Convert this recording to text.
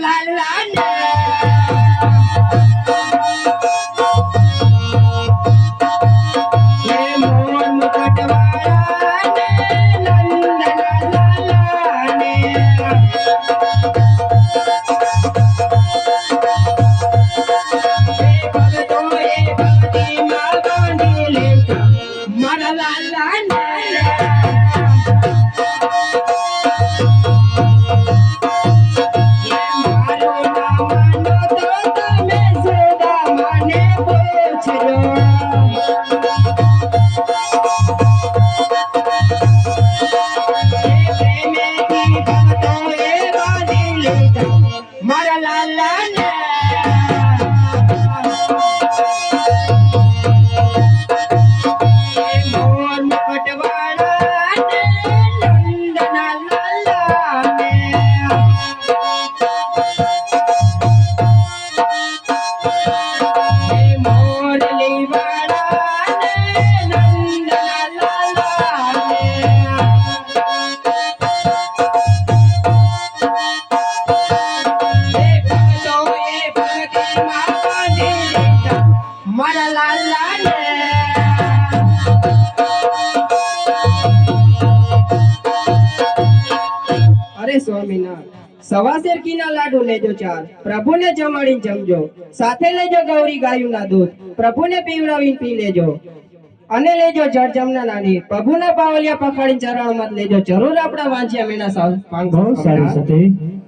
la la la હે પ્રેમેથી ભક્તોએ બાંધી લીધા મારા લાલાને અરે સ્વામિનાથ સવાસેર કીના લાડુ લેજો ચાર. પ્રભુને જમાડીને જમજો. સાથે લેજો ગૌરી ગાયુના દૂધ. પ્રભુને પીવડાવીને પી લેજો. અને લેજો જળ જમના નાની. પ્રભુના પાવલિયા પખાડીને ચરણમાં લેજો. જરૂર આપણા વાંચ્યા મેના સાવ બહુ સારી સતી